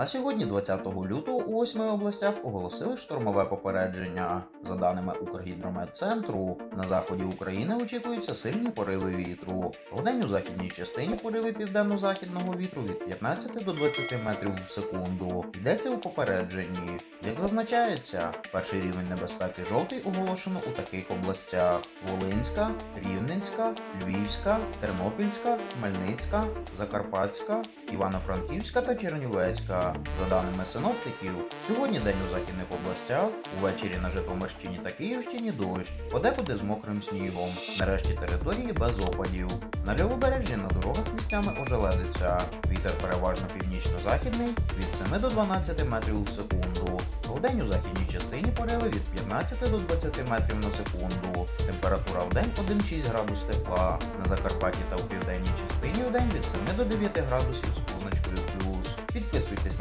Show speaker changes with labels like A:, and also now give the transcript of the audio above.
A: На сьогодні, 20 лютого, у восьми областях оголосили штормове попередження. За даними Укргідрометцентру, на заході України очікуються сильні пориви вітру. Вдень у західній частині пориви південно-західного вітру від 15 до 20 метрів в секунду. Йдеться у попередженні. Як зазначається, перший рівень небезпеки жовтий оголошено у таких областях: Волинська, Рівненська, Львівська, Тернопільська, Хмельницька, Закарпатська, Івано-Франківська та Чернівецька. За даними синоптиків, сьогодні день у західних областях, увечері на Житомирщині та Київщині дощ, подекуди з мокрим снігом. Нарешті території без опадів. На лівобережжі на дорогах місцями ожеледиться. Вітер переважно північно-західний від 7 до 12 метрів у секунду. Вдень у західній частині пориви від 15 до 20 метрів на секунду. Температура вдень 1,6 градус тепла. На Закарпатті та у південній частині вдень від 7 до 9 градусів з позначкою плюс.